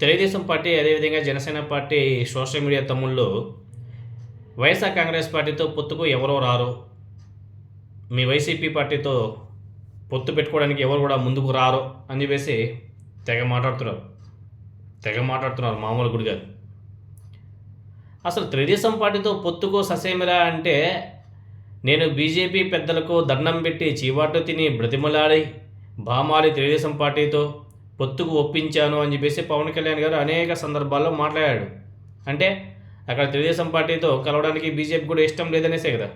Telugu Desam party అదేవిధంగా Janasena party social media తమ్ముళ్ళు వైఎస్ఆర్ కాంగ్రెస్ పార్టీతో పొత్తుకు ఎవరో రారు? మీ వైసీపీ పార్టీతో పొత్తు పెట్టుకోవడానికి ఎవరు కూడా ముందుకు రారు? అని చెప్పేసి తెగ మాట్లాడుతున్నారు. తెగ మాట్లాడుతున్నారు మామూలు గుడి కాదు. అసలు తెలుగుదేశం పార్టీతో పొత్తుకు ససేమిరా అంటే నేను బీజేపీ పెద్దలకు దండం పెట్టి చీవాటు తిని బ్రతిమలాడి భామాలి తెలుగుదేశం పార్టీతో పొత్తుకు ఒప్పించాను అని చెప్పేసి పవన్ కళ్యాణ్ గారు అనేక సందర్భాల్లో మాట్లాడాడు. అంటే అక్కడ తెలుగుదేశం పార్టీతో కలవడానికి బీజేపీ కూడా ఇష్టం లేదనేసే కదా.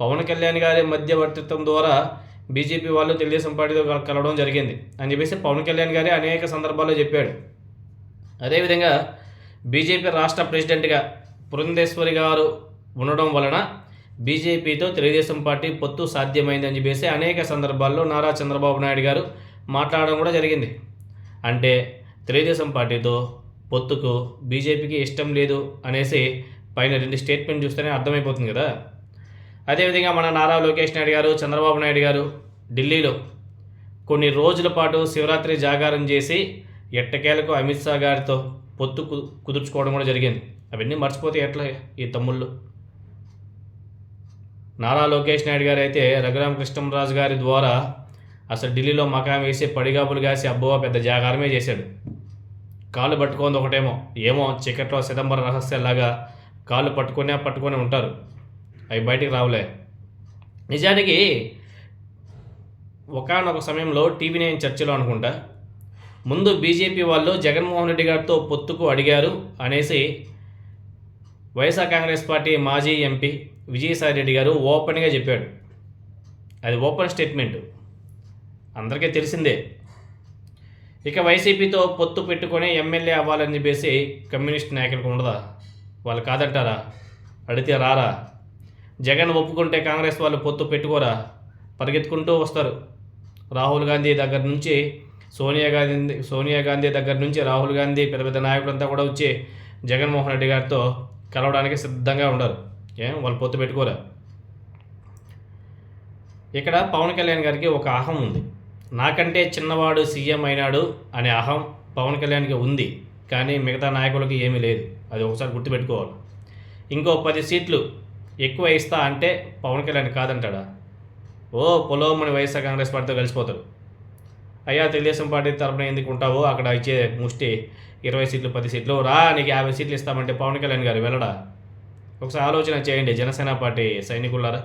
పవన్ కళ్యాణ్ గారి మధ్యవర్తిత్వం ద్వారా బీజేపీ వాళ్ళు తెలుగుదేశం పార్టీతో కలవడం జరిగింది అని చెప్పేసి పవన్ కళ్యాణ్ గారే అనేక సందర్భాల్లో చెప్పాడు. అదేవిధంగా బీజేపీ రాష్ట్ర ప్రెసిడెంట్గా పురంధేశ్వరి గారు ఉండడం వలన బీజేపీతో తెలుగుదేశం పార్టీ పొత్తు సాధ్యమైందని చెప్పేసి అనేక సందర్భాల్లో నారా చంద్రబాబు నాయుడు గారు మాట్లాడడం కూడా జరిగింది. అంటే తెలుగుదేశం పార్టీతో పొత్తుకు బీజేపీకి ఇష్టం లేదు అనేసి పైన రెండు స్టేట్మెంట్ చూస్తేనే అర్థమైపోతుంది కదా. అదేవిధంగా మన నారా లోకేష్ నాయుడు గారు చంద్రబాబు నాయుడు గారు ఢిల్లీలో కొన్ని రోజుల పాటు శివరాత్రి జాగారం చేసి ఎట్టకేలకు అమిత్ షా గారితో పొత్తు కు- కుదుర్చుకోవడం కూడా జరిగింది. అవన్నీ మర్చిపోతే ఎట్లా ఈ తమ్ముళ్ళు? నారా లోకేష్ నాయుడు గారు అయితే రఘురామ కృష్ణరాజు గారి ద్వారా అసలు ఢిల్లీలో మకాం వేసి పడిగాపులు కాసి అబ్బో పెద్ద జాగారమే చేశాడు. కాళ్ళు పట్టుకుంది ఒకటేమో ఏమో చీకట్లో చిదంబరం రహస్యాలాగా కాళ్ళు పట్టుకునే పట్టుకొని ఉంటారు. అవి బయటికి రావులే. నిజానికి ఒకనొక సమయంలో టీవీ నైన్ చర్చలో అనుకుంటా ముందు బీజేపీ వాళ్ళు జగన్మోహన్ రెడ్డి గారితో పొత్తుకు అడిగారు అనేసి వైఎస్ఆర్ కాంగ్రెస్ పార్టీ మాజీ ఎంపీ విజయసాయి రెడ్డి గారు ఓపెన్గా చెప్పాడు. అది ఓపెన్ స్టేట్మెంట్. అందరికీ తెలిసిందే. ఇక వైసీపీతో పొత్తు పెట్టుకొని ఎమ్మెల్యే అవ్వాలని చెప్పేసి కమ్యూనిస్ట్ నాయకులకు ఉండదా? వాళ్ళు కాదంటారా? అడిగితే రారా? జగన్ ఒప్పుకుంటే కాంగ్రెస్ వాళ్ళు పొత్తు పెట్టుకోరా? పరిగెత్తుకుంటూ వస్తారు. రాహుల్ గాంధీ దగ్గర నుంచి సోనియా గాంధీ సోనియా గాంధీ దగ్గర నుంచి రాహుల్ గాంధీ పెద్ద పెద్ద నాయకులంతా కూడా వచ్చి జగన్మోహన్ రెడ్డి గారితో కలవడానికి సిద్ధంగా ఉండరు. ఏం? వాళ్ళు పొత్తు పెట్టుకోరా? ఇక్కడ పవన్ కళ్యాణ్ గారికి ఒక అహం ఉంది. నాకంటే చిన్నవాడు సీఎం అయినాడు అనే అహం పవన్ కళ్యాణ్కి ఉంది కానీ మిగతా నాయకులకి ఏమీ లేదు. అది ఒకసారి గుర్తుపెట్టుకోవాలి. ఇంకో పది సీట్లు ఎక్కువ ఇస్తా అంటే పవన్ కళ్యాణ్ కాదంటాడా? ఓ పొలోమని వైఎస్ఆర్ కాంగ్రెస్ పార్టీతో కలిసిపోతారు అయ్యా తెలుగుదేశం పార్టీ తరపున ఎందుకు ఉంటావో అక్కడ ఇచ్చే ముష్టి ఇరవై సీట్లు పది సీట్లు. రా నీకు యాభై సీట్లు ఇస్తామంటే పవన్ కళ్యాణ్ గారు వెళ్ళడా? ఒకసారి ఆలోచన చేయండి. జనసేన పార్టీ సైనికులారా?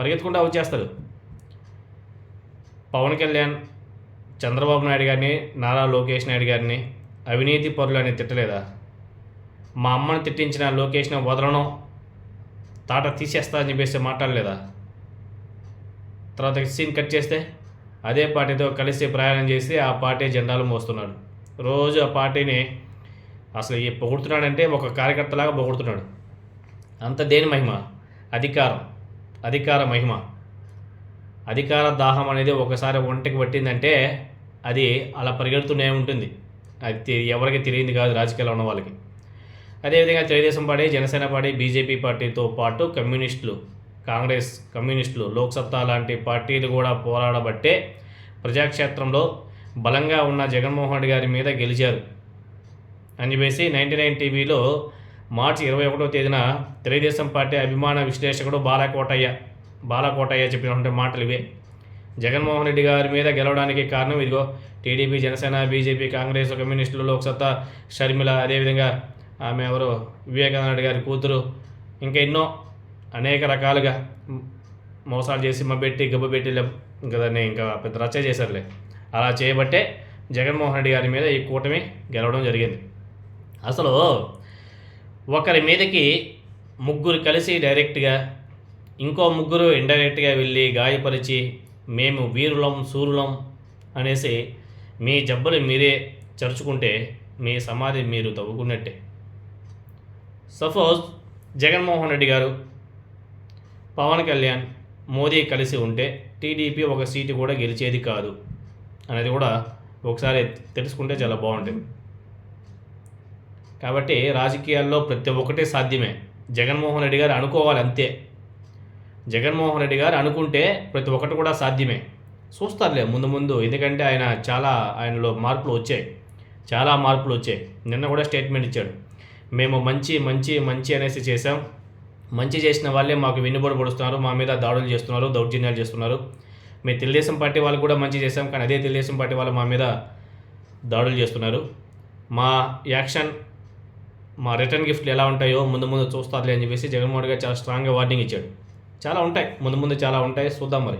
పరిగెత్తుకుంటా వచ్చేస్తారు. పవన్ కళ్యాణ్ చంద్రబాబు నాయుడు గారిని నారా లోకేష్ నాయుడు గారిని అవినీతి పరులు అని తిట్టలేదా? మా అమ్మని తిట్టించిన లోకేష్ని వదలడం తాట తీసేస్తా అని చెప్పేసి మాట్లాడలేదా? తర్వాత సీన్ కట్ చేస్తే అదే పార్టీతో కలిసి ప్రయాణం చేసి ఆ పార్టీ జెండాలు మోస్తున్నాడు. రోజు ఆ పార్టీని అసలు ఈ పొగుడుతున్నాడంటే ఒక కార్యకర్తలాగా పొగుడుతున్నాడు. అంత దేని మహిమ? అధికారం. అధికార మహిమ. అధికార దాహం అనేది ఒకసారి ఒంటికి పట్టిందంటే అది అలా పరిగెడుతూనే ఉంటుంది. అది ఎవరికి తెలియదు కాదు రాజకీయాల్లో ఉన్న వాళ్ళకి. అదేవిధంగా Telugu Desam party Janasena party BJP పార్టీతో పాటు కమ్యూనిస్టులు కాంగ్రెస్ కమ్యూనిస్టులు లోక్సత్తా లాంటి పార్టీలు కూడా పోరాడబట్టే ప్రజాక్షేత్రంలో బలంగా ఉన్న జగన్మోహన్ రెడ్డి గారి మీద గెలిచారు. అని చెప్పేసి నైంటీ నైన్ టీవీలో మార్చి ఇరవై ఒకటో తేదీన తెలుగుదేశం పార్టీ అభిమాన విశ్లేషకుడు బాలకోటయ్య బాలకోటయ్య చెప్పినటువంటి మాటలు ఇవే. జగన్మోహన్ రెడ్డి గారి మీద గెలవడానికి కారణం ఇదిగో టీడీపీ జనసేన బీజేపీ కాంగ్రెస్ కమ్యూనిస్టులు లోక్సత్తా షర్మిల అదేవిధంగా ఆమె ఎవరు? వివేకానంద రెడ్డి గారి కూతురు. ఇంకా ఎన్నో అనేక రకాలుగా మోసాలు చేసి మబ్బెట్టి గబ్బపెట్టి ఇంకా దాన్ని ఇంకా పెద్ద రచ్చ చేశారులే. అలా చేయబట్టే జగన్మోహన్ రెడ్డి గారి మీద ఈ కూటమి గెలవడం జరిగింది. అసలు ఒకరి మీదకి ముగ్గురు కలిసి డైరెక్ట్గా ఇంకో ముగ్గురు ఇండైరెక్ట్గా వెళ్ళి గాయపరిచి మేము వీరులం సూరులం అనేసి మీ జబ్బలు మీరే చరుచుకుంటే మీ సమాధి మీరు తవ్వుకున్నట్టే. సపోజ్ జగన్మోహన్ రెడ్డి గారు పవన్ కళ్యాణ్ మోదీ కలిసి ఉంటే టీడీపీ ఒక సీటు కూడా గెలిచేది కాదు అనేది కూడా ఒకసారి తెలుసుకుంటే చాలా బాగుంటుంది. కాబట్టి రాజకీయాల్లో ప్రతి ఒక్కటే సాధ్యమే. జగన్మోహన్ రెడ్డి గారు అనుకోవాలి అంతే. జగన్మోహన్ రెడ్డి గారు అనుకుంటే ప్రతి ఒక్కటి కూడా సాధ్యమే. చూస్తారులే ముందు ముందు. ఎందుకంటే ఆయన చాలా ఆయనలో మార్పులు వచ్చాయి. చాలా మార్పులు వచ్చాయి. నిన్న కూడా స్టేట్మెంట్ ఇచ్చాడు. మేము మంచి మంచి మంచి అనేసి చేసాం మంచి చేసిన వాళ్ళే మాకు వెన్నుబడి పొడుస్తున్నారు మా మీద దాడులు చేస్తున్నారు దౌర్జన్యాలు చేస్తున్నారు. మీ తెలుగుదేశం పార్టీ వాళ్ళు కూడా మంచి చేసాం కానీ అదే తెలుగుదేశం పార్టీ వాళ్ళు మా మీద దాడులు చేస్తున్నారు. మా యాక్షన్ మా రిటర్న్ గిఫ్ట్లు ఎలా ఉంటాయో ముందు ముందు చూస్తారులే అని చెప్పేసి జగన్మోహన్ గారు చాలా స్ట్రాంగ్గా వార్నింగ్ ఇచ్చాడు. చాలా ఉంటాయి. ముందు ముందు చాలా ఉంటాయి. చూద్దాం మరి.